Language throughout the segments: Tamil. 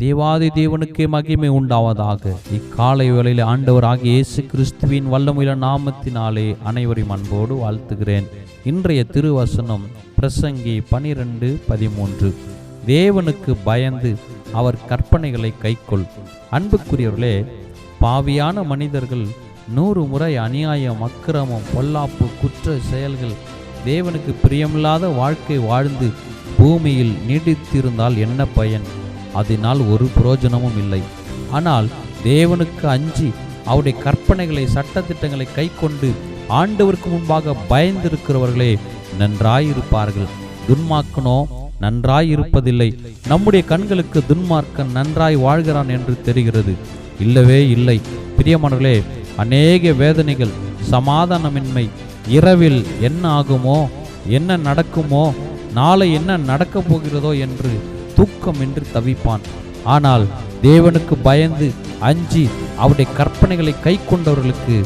தேவாதி தேவனுக்கே மகிமை உண்டாவதாக. இக்காலை வேளையில் ஆண்டவராகிய இயேசு கிறிஸ்துவின் வல்லமுள்ள நாமத்தினாலே அனைவரையும் அன்போடு வாழ்த்துகிறேன். இன்றைய திருவசனம் பிரசங்கி பனிரெண்டு பதிமூன்று. தேவனுக்கு பயந்து அவர் கற்பனைகளை கைக்கொள். அன்புக்குரியவர்களே பாவியான மனிதர்கள் நூறு முறை அநியாயம் அக்கிரமம் பொல்லாப்பு குற்ற செயல்கள் தேவனுக்கு பிரியமில்லாத வாழ்க்கை வாழ்ந்து பூமியில் நீடித்திருந்தால் என்ன பயன்? அதனால் ஒரு பிரயோஜனமும் இல்லை. ஆனால் தேவனுக்கு அஞ்சி அவருடைய கற்பனைகளை சட்டத்திட்டங்களை கைக்கொண்டு ஆண்டவருக்கு முன்பாக பயந்திருக்கிறவர்களே நன்றாயிருப்பார்கள். துன்மார்க்கனோ நன்றாயிருப்பதில்லை. நம்முடைய கண்களுக்கு துன்மார்க்கன் நன்றாய் வாழ்கிறான் என்று தெரிகிறது. இல்லவே இல்லை. பிரியமானவர்களே அநேக வேதனைகள் சமாதானமின்மை இரவில் என்ன ஆகுமோ என்ன நடக்குமோ நாளை என்ன நடக்கப் போகிறதோ என்று தூக்கம் என்று தவிப்பான். ஆனால் தேவனுக்கு பயந்து அஞ்சி அவருடைய கற்பனைகளை கை கொண்டவர்களுக்கு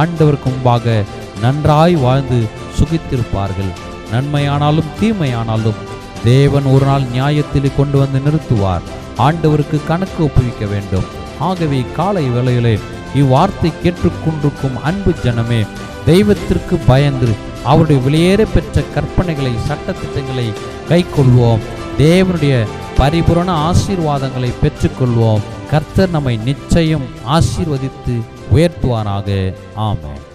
ஆண்டவருக்கு முன்பாக நன்றாய் வாழ்ந்து சுகித்திருப்பார்கள். நன்மையானாலும் தீமையானாலும் தேவன் ஒரு நாள் நியாயத்தில் கொண்டு வந்து நிறுத்துவார். ஆண்டவருக்கு கணக்கு ஒப்புவிக்க வேண்டும். ஆகவே காலை வேளையிலே இவ்வார்த்தை கேட்டுக்கொண்டிருக்கும் அன்பு ஜனமே தெய்வத்திற்கு பயந்து அவருடைய வெளியேற பெற்ற கற்பனைகளை சட்டத்திட்டங்களை கைக்கொள்வோம் தேவனுடைய பரிபூரண ஆசீர்வாதங்களை பெற்றுக்கொள்வோம். கர்த்தர் நம்மை நிச்சயம் ஆசீர்வதித்து உயர்த்துவாராக. ஆமாம்